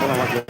この街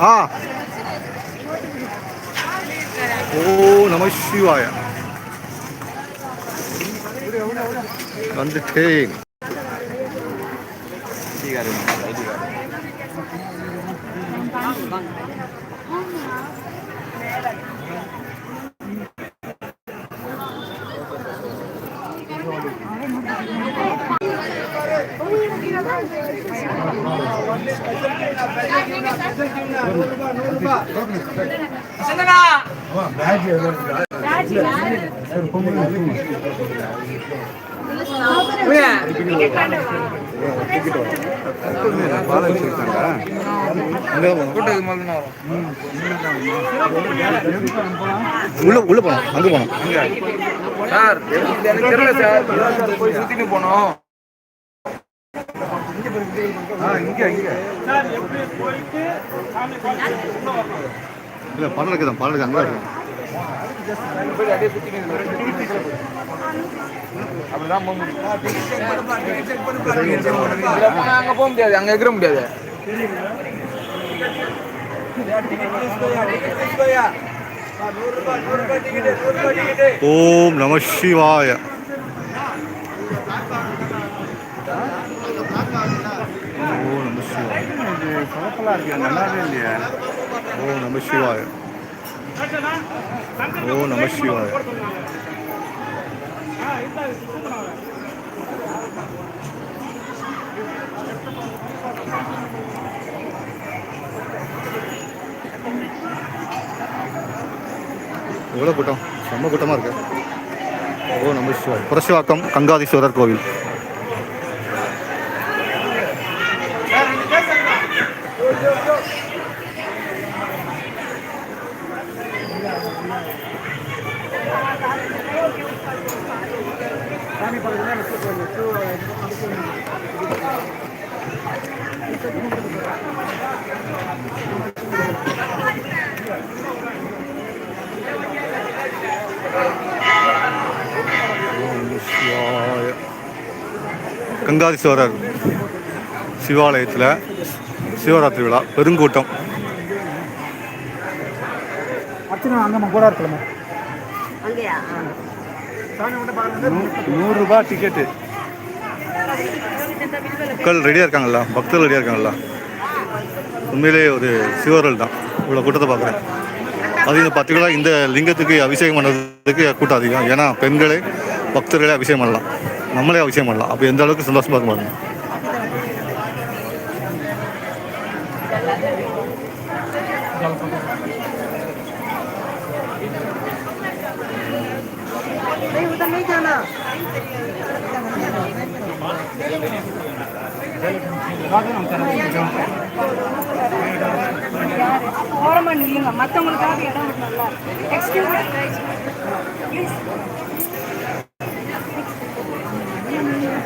பயங்கரமா இருக்கும் ஆ ஓ நம சிவாய வந்துட்டேன் உள்ள உள்ள போனோம் அங்க போனோம் சார் எனக்கு தெரியல சார். போய் சுத்திட்டு போனோம். இங்க இங்க. இல்ல பணம் இருக்குதான் பணம் இருக்கு அங்க இருக்கு போய் அப்படியே சுத்திட்டு அப்படிதான் போக முடியும். இதுல போனா அங்க போக முடியாது அங்க எகிற முடியாது. ஓம் நம சிவாய. ஓ நம சிவாய. ஓ நம சிவாய. ஓ நம எவ்வளோ கூட்டம் செம்ம கூட்டமாக இருக்கு ஓ நம்ம சிவாய். புரசிவாக்கம் கங்காதீஸ்வரர் கோவில் ஓம் நம சிவாய கங்காதீஸ்வரர் சிவாலயத்தில் சிவராத்திரி விழா பெருங்கூட்டம். அர்ச்சனை அங்கம்மா கூட இருக்கலாமா நூறுரூபா டிக்கெட்டு மக்கள் ரெடியாக இருக்காங்களா பக்தர்கள் ரெடியாக இருக்காங்களா உண்மையிலேயே ஒரு சிவர்கள் தான். இவ்வளோ கூட்டத்தை பார்க்குறேன். அது இந்த பர்டிகுலராக இந்த லிங்கத்துக்கு அபிஷேகம் பண்ணுறதுக்கு கூட்டம் அதிகம். ஏன்னா பெண்களே பக்தர்களே அபிஷேகம் பண்ணலாம். நம்மளே அவசியம் பண்ணலாம். அப்போ எந்த அளவுக்கு சந்தோஷமாக இருக்கும் பாருங்க ஓரமா நில்லுங்க. மற்றவங்களுக்காக இடம் நல்லா excuse please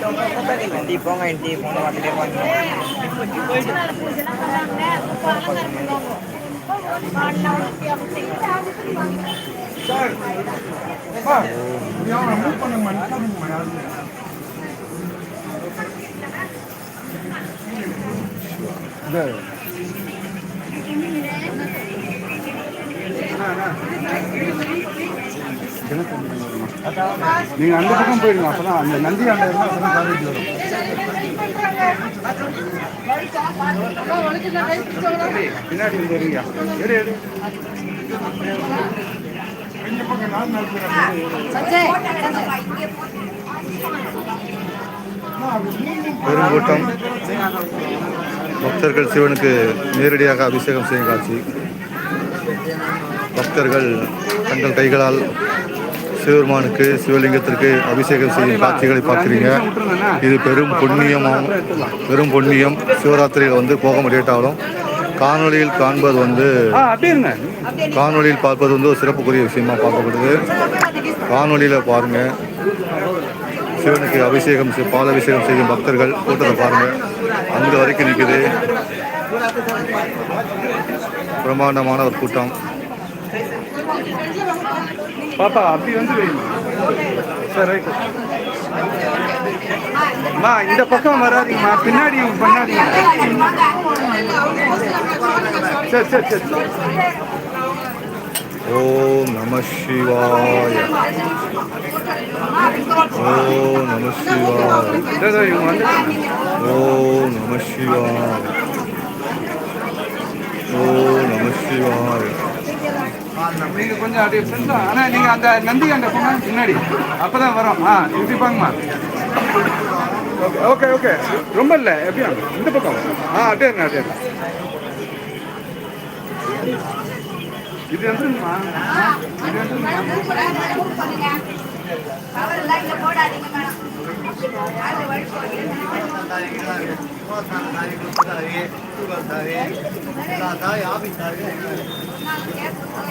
Hindi po nga, hindi po na matili po. Sir, pa, hindi ako naman pa naman, ito mo mayroon. There. நீங்க அந்த பக்கம் போயிடுங்க அப்பதான் அந்த நந்தி அந்த காலேஜ் வரும். பின்னாடி எடு எடு பெருங்கூட்டம். பக்தர்கள் சிவனுக்கு நேரடியாக அபிஷேகம் செய்யும் காட்சி. பக்தர்கள் தங்கள் கைகளால் சிவபெருமானுக்கு சிவலிங்கத்திற்கு அபிஷேகம் செய்யும் காட்சிகளை பார்க்குறீங்க. இது பெரும் புண்ணியமாகும் பெரும் புண்ணியம். சிவராத்திரியில் வந்து போக முடியாட்டாலும் காணொளியில் காண்பது வந்து காணொளியில் பார்ப்பது வந்து ஒரு சிறப்புக்குரிய விஷயமா பார்க்கப்படுது. காணொளியில் பாருங்க. சிவனுக்கு அபிஷேகம் பால் அபிஷேகம் செய்யும் பக்தர்கள் கூட்டத்தை பாருங்க. அங்க வரைக்கும் நிற்குது பிரம்மாண்டமான ஒரு கூட்டம். பாப்பா அப்படி வந்து சார் ரைட்டு அம்மா இந்த பக்கம் வராதீங்கம்மா. பின்னாடி பின்னாடி. சரி சரி சரி ஓம் நம சிவாய. ஓம் நம சிவாய. ஓம் நம சிவாய. ஓம் நம சிவாய. நீங்க கொஞ்சம் அப்படியே ஃப்ரெண்ட்ஸ் ஆனா நீங்க அந்த நந்தி அந்த போனா பின்னாடி அப்பதான் வரோம் ஆ இப்படி பாங்கம்மா ஓகே ஓகே ஓகே ரொம்ப இல்லை எப்படியா இந்த பக்கம் ஆ அப்படியே அப்படியே இது வந்து ஆ, இது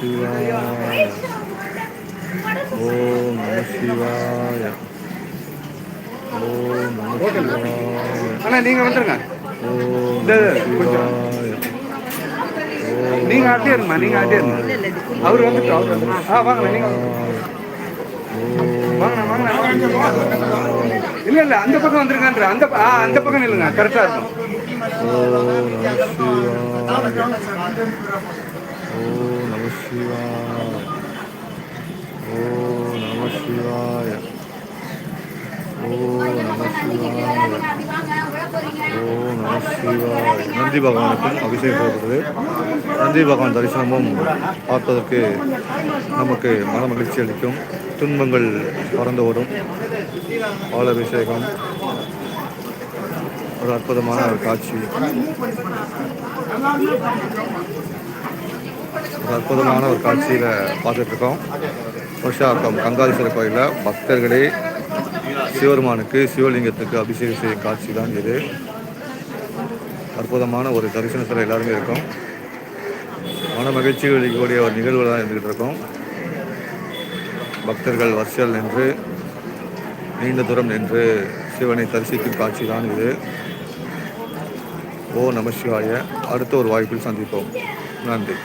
சிவாய. ஓம் நம சிவாய. ஓம் நம சிவாய. அண்ணா நீங்க வந்துருங்க. ஓம். சிவாய. நீங்க அப்படியே இருங்கம்மா நீங்க அப்படியே இருங்க. அவர் வந்துட்டு அவர் ஆ வாங்க நீங்க வாங்க. வாங்க இல்ல இல்ல அந்த பக்கம் வந்துருங்கன்ற. அந்த அந்த பக்கம் நில்லுங்க கரெக்டா இருக்கும். ஓம் நம சிவாய. ஓம் நம சிவாய ஓ நம சிவாய ஓ நம சிவாய ஓ நம சிவாய நந்தி பகவானுக்கும் அபிஷேகம் செய்யப்படுது நந்தி பகவான் தரிசனமும் பார்ப்பதற்கு நமக்கு மன மகிழ்ச்சி அளிக்கும். துன்பங்கள் பறந்து ஓடும். பால் அபிஷேகம். ஒரு அற்புதமான ஒரு காட்சி. அற்புதமான ஒரு காட்சியில் பார்த்துட்ருக்கோம். வருஷாக்கம் கங்காதீஸ்வரர் கோயிலில் பக்தர்களே சிவருமானுக்கு சிவலிங்கத்துக்கு அபிஷேகம் செய்யும் காட்சி தான் இது. அற்புதமான ஒரு தரிசனத்தில் எல்லாருமே இருக்கும். மன மகிழ்ச்சி அளிக்கக்கூடிய ஒரு நிகழ்வு தான் இருந்துகிட்டு இருக்கோம் பக்தர்கள் வரிசையில் நின்று நீண்ட தூரம் நின்று சிவனை தரிசிக்கும் காட்சி தான் இது. ஓ நம சிவாய. அடுத்த ஒரு வாய்ப்பில் சந்திப்போம். நன்றி